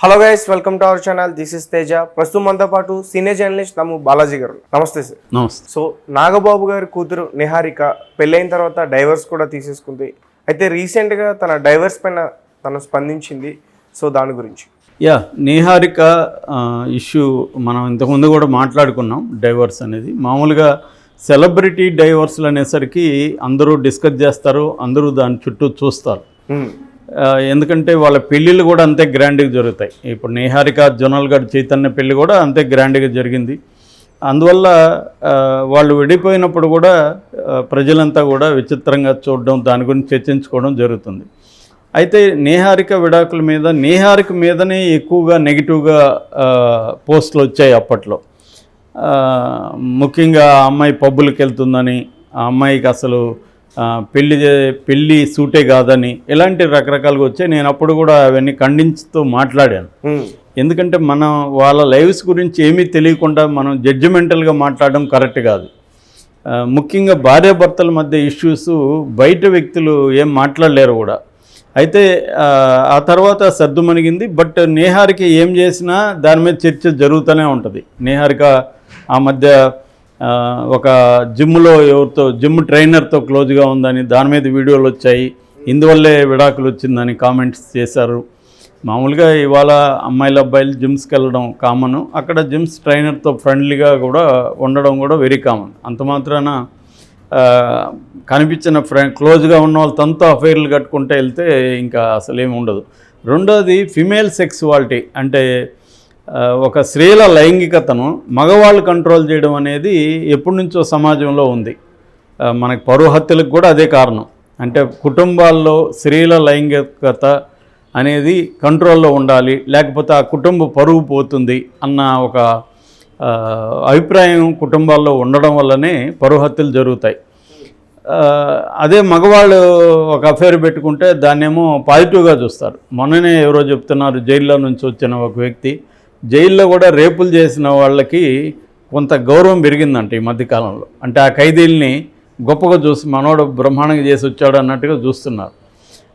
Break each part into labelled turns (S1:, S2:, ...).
S1: Hello guys welcome to our channel this is Teja ప్రస్తుతం మనతో పాటు సీనియర్ జర్నలిస్ట్ నమ్ము బాలాజీ గారు. నమస్తే సార్
S2: నమస్తే.
S1: సో నాగబాబు గారి కూతురు నిహారిక పెళ్ళైన తర్వాత డైవర్స్ కూడా తీసేసుకుంది. అయితే రీసెంట్గా తన డైవర్స్ పైన తను స్పందించింది. సో దాని గురించి.
S2: యా నీహారిక ఇష్యూ మనం ఇంతకుముందు కూడా మాట్లాడుకున్నాం డైవర్స్ అనేది. మామూలుగా సెలబ్రిటీ డైవర్స్లు అనేసరికి అందరూ డిస్కస్ చేస్తారు అందరూ దాని చుట్టూ చూస్తారు.
S1: Hmm.
S2: ఎందుకంటే వాళ్ళ పెళ్ళిళ్ళు కూడా అంతే గ్రాండ్గా జరుగుతాయి. ఇప్పుడు నిహారిక జొనల్ గారు చైతన్య పెళ్ళి కూడా అంతే గ్రాండ్గా జరిగింది. అందువల్ల వాళ్ళు విడిపోయినప్పుడు కూడా ప్రజలంతా కూడా విచిత్రంగా చూడడం దాని గురించి చర్చించుకోవడం జరుగుతుంది. అయితే నేహారిక విడాకుల మీద నేహారిక మీదనే ఎక్కువగా నెగిటివ్గా పోస్టులు వచ్చాయి అప్పట్లో. ముఖ్యంగా ఆ అమ్మాయి పబ్బులకు వెళ్తుందని ఆ అమ్మాయికి అసలు పెళ్ళి పెళ్ళి సూటే కాదని ఇలాంటి రకరకాలుగా వచ్చాయి. నేను అప్పుడు కూడా అవన్నీ ఖండించుతూ మాట్లాడాను. ఎందుకంటే మనం వాళ్ళ లైవ్స్ గురించి ఏమీ తెలియకుండా మనం జడ్జిమెంటల్గా మాట్లాడడం కరెక్ట్ కాదు. ముఖ్యంగా భార్యాభర్తల మధ్య ఇష్యూస్ బయట వ్యక్తులు ఏం మాట్లాడలేరు కూడా. అయితే ఆ, తర్వాత సర్దుమణిగింది బట్ నేహారిక ఏం చేసినా దాని మీద చర్చ జరుగుతూనే ఉంటుంది. నేహారిక ఆ మధ్య ఒక జిమ్లో ఎవరితో జిమ్ ట్రైనర్తో క్లోజ్గా ఉందని దాని మీద వీడియోలు వచ్చాయి. ఇందువల్లే విడాకులు వచ్చిందని కామెంట్స్ చేశారు. మామూలుగా ఇవాళ అమ్మాయిల అబ్బాయిలు జిమ్స్కి వెళ్ళడం కామన్. అక్కడ జిమ్స్ ట్రైనర్తో ఫ్రెండ్లీగా కూడా ఉండడం కూడా వెరీ కామన్. అంత మాత్రాన కనిపించిన ఫ్రెండ్ క్లోజ్గా ఉన్న వాళ్ళు తనతో అఫైర్లు కట్టుకుంటే వెళ్తే ఇంకా అసలు ఏమి ఉండదు. రెండోది ఫిమేల్ సెక్సువాలిటీ అంటే ఒక స్త్రీల లైంగికతను మగవాళ్ళు కంట్రోల్ చేయడం అనేది ఎప్పటి నుంచో సమాజంలో ఉంది. మనకి పరువు హత్యలకు కూడా అదే కారణం. అంటే కుటుంబాల్లో స్త్రీల లైంగికత అనేది కంట్రోల్లో ఉండాలి లేకపోతే ఆ కుటుంబ పరువు పోతుంది అన్న ఒక అభిప్రాయం కుటుంబాల్లో ఉండడం వల్లనే పరువు హత్యలు జరుగుతాయి. అదే మగవాళ్ళు ఒక అఫేర్ పెట్టుకుంటే దాన్నేమో పాజిటివ్గా చూస్తారు. మొన్ననే ఎవరో చెప్తున్నారు జైల్లో నుంచి వచ్చిన ఒక వ్యక్తి జైల్లో కూడా రేపులు చేసిన వాళ్ళకి కొంత గౌరవం పెరిగిందంట ఈ మధ్యకాలంలో. అంటే ఆ ఖైదీల్ని గొప్పగా చూసి మనోడు బ్రహ్మాండంగా చేసి వచ్చాడు అన్నట్టుగా చూస్తున్నారు.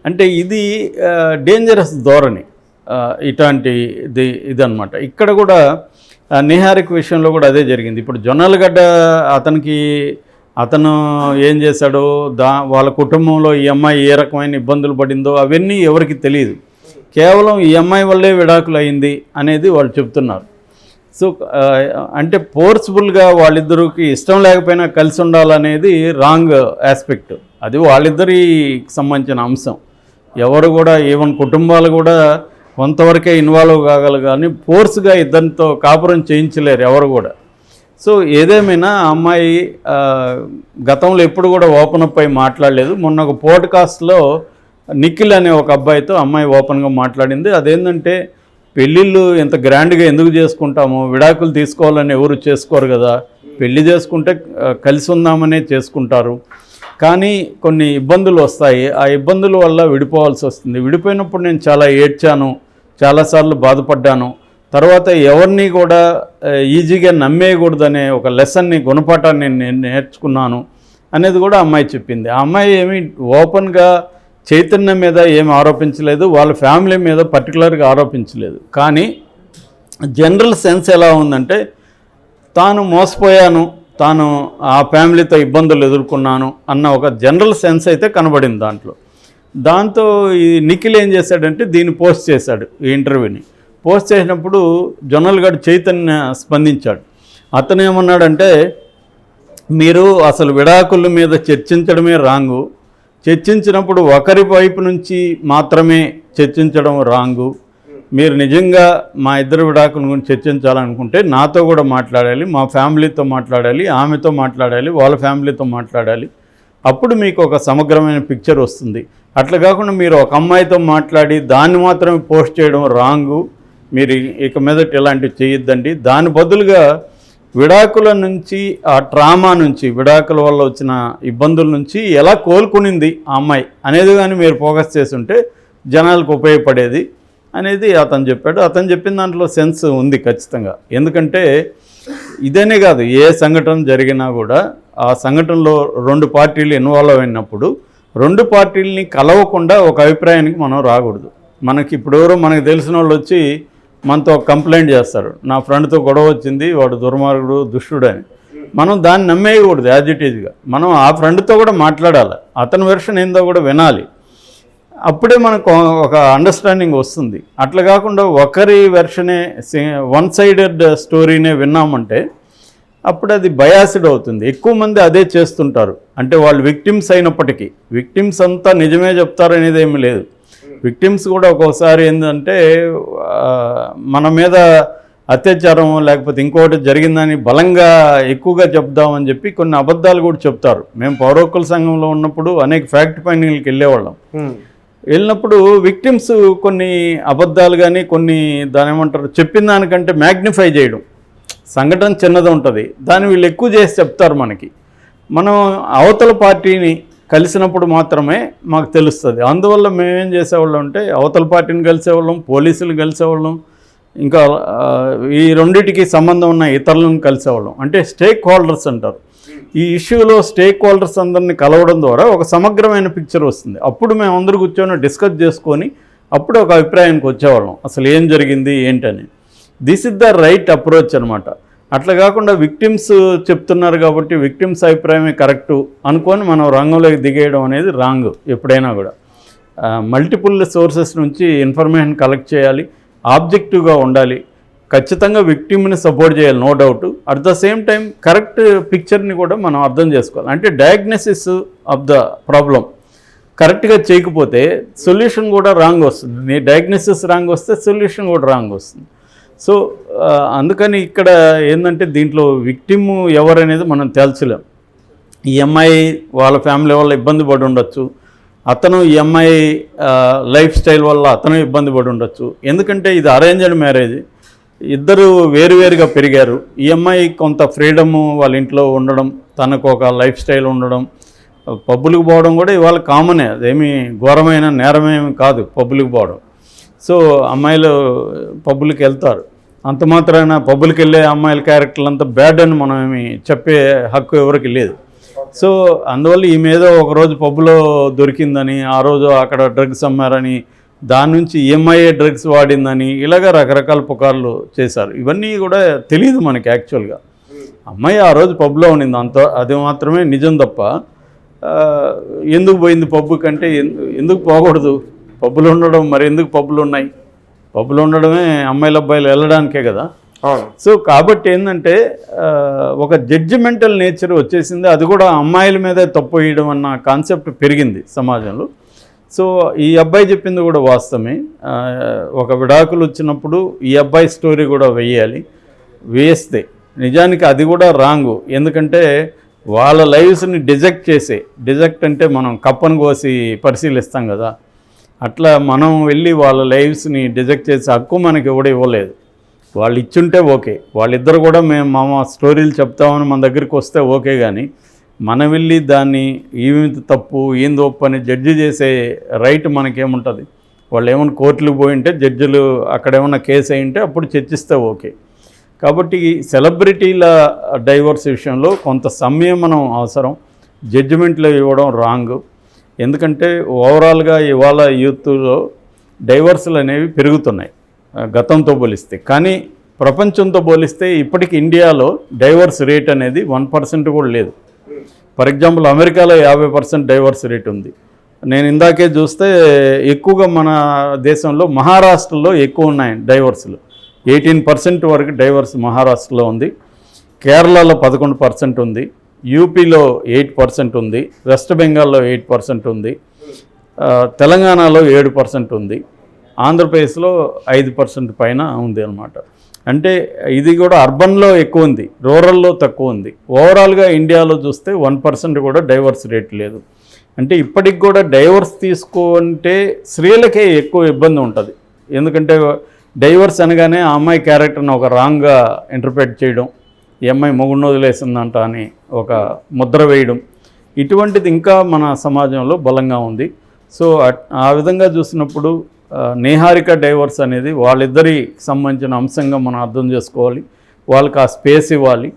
S2: అంటే ఇది డేంజరస్ ధోరణి ఇటువంటి ఇట్లాంటి ఇది ఇదనమాట ఇక్కడ కూడా నిహారిక్ నిహారిక విషయంలో కూడా అదే జరిగింది. ఇప్పుడు జొన్నలగడ్డ అతనికి అతను ఏం చేశాడో దా వాళ్ళ కుటుంబంలో ఈ అమ్మాయి ఏ రకమైన ఇబ్బందులు పడిందో అవన్నీ ఎవరికి తెలియదు. కేవలం ఈ అమ్మాయి వల్లే విడాకులు అయింది అనేది వాళ్ళు చెప్తున్నారు. సో అంటే ఫోర్స్ఫుల్గా వాళ్ళిద్దరికి ఇష్టం లేకపోయినా కలిసి ఉండాలనేది రాంగ్ ఆస్పెక్ట్ అది వాళ్ళిద్దరికి సంబంధించిన అంశం. ఎవరు కూడా ఈవెన్ కుటుంబాలు కూడా కొంతవరకే ఇన్వాల్వ్ కాగలరు కానీ ఫోర్స్గా ఇద్దరితో కాపురం చేయించలేరు ఎవరు కూడా. సో ఏదేమైనా అమ్మాయి గతంలో ఎప్పుడు కూడా ఓపెన్ అప్ అయి మాట్లాడలేదు. మొన్న ఒక పోడ్కాస్ట్లో నిఖిల్ అనే ఒక అబ్బాయితో అమ్మాయి ఓపెన్గా మాట్లాడింది. అదేంటంటే పెళ్ళిళ్ళు ఇంత గ్రాండ్గా ఎందుకు చేసుకుంటాము విడాకులు తీసుకోవాలని ఎవరు చేసుకోరు కదా. పెళ్ళి చేసుకుంటే కలిసి ఉందామనే చేసుకుంటారు. కానీ కొన్ని ఇబ్బందులు వస్తాయి. ఆ ఇబ్బందుల వల్ల విడిపోవాల్సి వస్తుంది. విడిపోయినప్పుడు నేను చాలా ఏడ్చాను చాలాసార్లు బాధపడ్డాను. తర్వాత ఎవరిని కూడా ఈజీగా నమ్మేయకూడదనే ఒక లెసన్ని గుణపాఠాన్ని నేను నేర్చుకున్నాను అనేది కూడా అమ్మాయి చెప్పింది. ఆ అమ్మాయి ఏమి ఓపెన్గా చైతన్యం మీద ఏం ఆరోపించలేదు వాళ్ళ ఫ్యామిలీ మీద పర్టికులర్గా ఆరోపించలేదు. కానీ జనరల్ సెన్స్ ఎలా ఉందంటే తాను మోసపోయాను తాను ఆ ఫ్యామిలీతో ఇబ్బందులు ఎదుర్కొన్నాను అన్న ఒక జనరల్ సెన్స్ అయితే కనబడింది దాంట్లో. దాంతో ఈ నిఖిల్ ఏం చేశాడంటే దీన్ని పోస్ట్ చేశాడు ఈ ఇంటర్వ్యూని. పోస్ట్ చేసినప్పుడు జొన్నల్గడ్ చైతన్య స్పందించాడు. అతను ఏమన్నాడంటే మీరు అసలు విడాకుల మీద చర్చించడమే రాంగు చర్చించినప్పుడు ఒకరి వైపు నుంచి మాత్రమే చర్చించడం రాంగు. మీరు నిజంగా మా ఇద్దరు విడాకుల గురించి చర్చించాలనుకుంటే నాతో కూడా మాట్లాడాలి మా ఫ్యామిలీతో మాట్లాడాలి ఆమెతో మాట్లాడాలి వాళ్ళ ఫ్యామిలీతో మాట్లాడాలి. అప్పుడు మీకు ఒక సమగ్రమైన పిక్చర్ వస్తుంది. అట్లా కాకుండా మీరు ఒక అమ్మాయితో మాట్లాడి దాన్ని మాత్రమే పోస్ట్ చేయడం రాంగు. మీరు ఇక మీదట ఇలాంటివి చేయొద్దండి. దాని బదులుగా విడాకుల నుంచి ఆ ట్రామా నుంచి విడాకుల వల్ల వచ్చిన ఇబ్బందుల నుంచి ఎలా కోలుకునింది ఆ అమ్మాయి అనేది కానీ మీరు ఫోకస్ చేస్తుంటే జనాలకు ఉపయోగపడేది అనేది అతను చెప్పాడు. అతను చెప్పిన దాంట్లో సెన్స్ ఉంది ఖచ్చితంగా. ఎందుకంటే ఇదేనే కాదు ఏ సంఘటన జరిగినా కూడా ఆ సంఘటనలో రెండు పార్టీలు ఇన్వాల్వ్ అయినప్పుడు రెండు పార్టీలని కలవకుండా ఒక అభిప్రాయానికి మనం రాకూడదు. మనకి ఇప్పుడు ఎవరో మనకు తెలిసిన వాళ్ళు వచ్చి మనతో కంప్లైంట్ చేస్తారు నా ఫ్రెండ్తో గొడవ వచ్చింది వాడు దుర్మార్గుడు దుష్టుడు అని మనం దాన్ని నమ్మేయకూడదు యాజ్ ఇట్ ఈజ్గా మనం ఆ ఫ్రెండ్తో కూడా మాట్లాడాలి. అతని వెర్షన్ ఏందో కూడా వినాలి. అప్పుడే మనకు ఒక అండర్స్టాండింగ్ వస్తుంది. అట్లా కాకుండా ఒకరి వెర్షనే వన్ సైడెడ్ స్టోరీనే విన్నామంటే అప్పుడు అది బయాసిడ్ అవుతుంది. ఎక్కువ మంది అదే చేస్తుంటారు. అంటే వాళ్ళు విక్టిమ్స్ అయినప్పటికీ. విక్టిమ్స్ అంతా నిజమే చెప్తారనేది ఏమీ లేదు. విక్టిమ్స్ కూడా ఒక్కోసారి ఏంటంటే మన మీద అత్యాచారం లేకపోతే ఇంకోటి జరిగిందని బలంగా ఎక్కువగా చెప్దామని చెప్పి కొన్ని అబద్ధాలు కూడా చెప్తారు. మేము పౌరోక్కుల సంఘంలో ఉన్నప్పుడు అనేక ఫ్యాక్ట్ ఫైండింగ్కి వెళ్ళేవాళ్ళం. వెళ్ళినప్పుడు విక్టిమ్స్ కొన్ని అబద్ధాలు కానీ కొన్ని దాని ఏమంటారు చెప్పిన దానికంటే మ్యాగ్నిఫై చేయడం. సంఘటన చిన్నది ఉంటుంది. దాన్ని వీళ్ళు ఎక్కువ చేసి చెప్తారు మనకి. మనం అవతల పార్టీని కలిసినప్పుడు మాత్రమే మాకు తెలుస్తుంది. అందువల్ల మేమేం చేసేవాళ్ళం అంటే అవతల పార్టీని కలిసేవాళ్ళం పోలీసులు కలిసేవాళ్ళం ఇంకా ఈ రెండింటికి సంబంధం ఉన్న ఇతరులను కలిసేవాళ్ళం. అంటే స్టేక్ హోల్డర్స్ అంటారు. ఈ ఇష్యూలో స్టేక్ హోల్డర్స్ అందరిని కలవడం ద్వారా ఒక సమగ్రమైన పిక్చర్ వస్తుంది. అప్పుడు మేము అందరు కూర్చొని డిస్కస్ చేసుకొని అప్పుడు ఒక అభిప్రాయానికి వచ్చేవాళ్ళం. అసలు ఏం జరిగింది ఏంటని. This is the right approach అనమాట అట్లా కాకుండా విక్టిమ్స్ చెప్తున్నారు కాబట్టి విక్టిమ్స్ అభిప్రాయమే కరెక్టు అనుకొని మనం రంగంలోకి దిగేయడం అనేది రాంగ్ ఎప్పుడైనా కూడా. మల్టిపుల్ సోర్సెస్ నుంచి ఇన్ఫర్మేషన్ కలెక్ట్ చేయాలి ఆబ్జెక్టివ్గా ఉండాలి ఖచ్చితంగా విక్టిమ్ని సపోర్ట్ చేయాలి no doubt at the same time correct పిక్చర్ని కూడా మనం అర్థం చేసుకోవాలి. అంటే డయాగ్నోసిస్ ఆఫ్ ద ప్రాబ్లం కరెక్ట్గా చేయకపోతే సొల్యూషన్ కూడా రాంగ్ వస్తుంది. నీ డయాగ్నోసిస్ రాంగ్ వస్తే సొల్యూషన్ కూడా రాంగ్ వస్తుంది. సో అందుకని ఇక్కడ ఏంటంటే దీంట్లో విక్టిమ్ ఎవరనేది మనం తేల్చలేం. ఈ అమ్మాయి వాళ్ళ ఫ్యామిలీ వల్ల ఇబ్బంది పడి ఉండొచ్చు. అతను ఈ అమ్మాయి లైఫ్ స్టైల్ వల్ల అతను ఇబ్బంది పడి ఉండొచ్చు. ఎందుకంటే ఇది అరేంజ్డ్ మ్యారేజ్. ఇద్దరు వేరువేరుగా పెరిగారు. ఈ అమ్మాయి కొంత ఫ్రీడము వాళ్ళ ఇంట్లో ఉండడం తనకు ఒక లైఫ్ స్టైల్ ఉండడం పబ్బులకు పోవడం కూడా ఇవాళ కామనే. అదేమి ఘోరమైన నేరమేమి కాదు పబ్బులకు పోవడం. సో అమ్మాయిలు పబ్బులకు వెళ్తారు. అంత మాత్రాన పబ్బులకి వెళ్ళే అమ్మాయిల క్యారెక్టర్లు అంతా బ్యాడ్ అని మనం ఏమి చెప్పే హక్కు ఎవరికి లేదు. సో అందువల్ల ఈమె ఏదో ఒకరోజు పబ్బులో దొరికిందని ఆ రోజు అక్కడ డ్రగ్స్ అమ్మారని దాని నుంచి ఎంఐఏ డ్రగ్స్ వాడిందని ఇలాగ రకరకాల పుకార్లు చేశారు. ఇవన్నీ కూడా తెలియదు మనకి యాక్చువల్గా. అమ్మాయి ఆ రోజు పబ్లో ఉండింది అంత అది మాత్రమే నిజం తప్ప ఎందుకు పోయింది పబ్బు కంటే ఎందు- ఎందుకు పోకూడదు? పబ్బులు ఉండడం మరి ఎందుకు పబ్బులు ఉన్నాయి? పబ్బులు ఉండడమే అమ్మాయిల అబ్బాయిలు వెళ్ళడానికే కదా. సో కాబట్టి ఏంటంటే ఒక జడ్జిమెంటల్ నేచర్ వచ్చేసింది. అది కూడా అమ్మాయిల మీదే తప్పు వేయడం అన్న కాన్సెప్ట్ పెరిగింది సమాజంలో. సో ఈ అబ్బాయి చెప్పింది కూడా వాస్తవమే. ఒక విడాకులు వచ్చినప్పుడు ఈ అబ్బాయి స్టోరీ కూడా వేయాలి. వేస్తే నిజానికి అది కూడా రాంగు ఎందుకంటే వాళ్ళ లైవ్స్ని డిజెక్ట్ చేసే డిజెక్ట్ అంటే మనం కప్పను కోసి పరిశీలిస్తాం కదా. అట్లా మనం వెళ్ళి వాళ్ళ లైవ్స్ని డిజెక్ట్ చేసే హక్కు మనకి ఎవడు ఇవ్వలేదు. వాళ్ళు ఇచ్చుంటే ఓకే. వాళ్ళిద్దరు కూడా మేము మా స్టోరీలు చెప్తామని మన దగ్గరికి వస్తే ఓకే కానీ మనం వెళ్ళి దాన్ని ఏమి తప్పు ఏం తప్పు అని జడ్జి చేసే రైట్ మనకేముంటుంది? వాళ్ళు ఏమైనా కోర్టులకు పోయి ఉంటే జడ్జిలు అక్కడ ఏమైనా కేసు అయి ఉంటే అప్పుడు చర్చిస్తే ఓకే. కాబట్టి సెలబ్రిటీల డైవర్స్ విషయంలో కొంత సంయమనం అవసరం. జడ్జిమెంట్లు ఇవ్వడం రాంగ్ ఎందుకంటే ఓవరాల్గా ఇవాళ యూత్లో డైవర్సులు అనేవి పెరుగుతున్నాయి గతంతో పోలిస్తే. కానీ ప్రపంచంతో పోలిస్తే ఇప్పటికి ఇండియాలో డైవర్స్ రేట్ అనేది వన్ పర్సెంట్ కూడా లేదు. ఫర్ ఎగ్జాంపుల్ అమెరికాలో యాభై పర్సెంట్ డైవర్స్ రేట్ ఉంది. నేను ఇందాకే చూస్తే ఎక్కువగా మన దేశంలో మహారాష్ట్రలో ఎక్కువ ఉన్నాయి డైవర్స్లు. ఎయిటీన్ పర్సెంట్ వరకు డైవర్స్ మహారాష్ట్రలో ఉంది. కేరళలో పదకొండు పర్సెంట్ ఉంది. యూపీలో ఎయిట్ పర్సెంట్ ఉంది వెస్ట్ బెంగాల్లో ఎయిట్ పర్సెంట్ ఉంది తెలంగాణలో ఏడు పర్సెంట్ ఉంది ఆంధ్రప్రదేశ్లో ఐదు పర్సెంట్ పైన ఉంది అనమాట అంటే ఇది కూడా అర్బన్లో ఎక్కువ ఉంది రూరల్లో తక్కువ ఉంది. ఓవరాల్గా ఇండియాలో చూస్తే వన్ పర్సెంట్ కూడా డైవర్స్ రేట్ లేదు. అంటే ఇప్పటికి కూడా డైవర్స్ తీసుకుంటే స్త్రీలకే ఎక్కువ ఇబ్బంది ఉంటుంది. ఎందుకంటే డైవర్స్ అనగానే ఆ అమ్మాయి క్యారెక్టర్ని ఒక రాంగ్గా ఇంటర్ప్రిట్ చేయడం ఈ అమ్మాయి మొగుడిని వదిలేసిందంట అని ఒక ముద్ర వేయడం. ఇటువంటిది ఇంకా మన సమాజంలో బలంగా ఉంది. సో ఆ విధంగా చూసినప్పుడు నేహారిక డైవర్స్ అనేది వాళ్ళిద్దరికి సంబంధించిన అంశంగా మనం అర్థం చేసుకోవాలి. వాళ్ళకి ఆ స్పేస్ ఇవ్వాలి.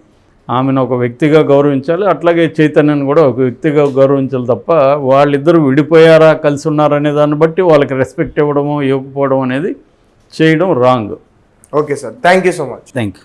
S2: ఆమెను ఒక వ్యక్తిగా గౌరవించాలి. అట్లాగే చైతన్యను కూడా ఒక వ్యక్తిగా గౌరవించాలి తప్ప వాళ్ళిద్దరూ విడిపోయారా కలిసి ఉన్నారా అనే దాన్ని బట్టి వాళ్ళకి రెస్పెక్ట్ ఇవ్వడము ఇవ్వకపోవడం అనేది చేయడం wrong.
S1: Okay sir. Thank you so much.
S2: Thank you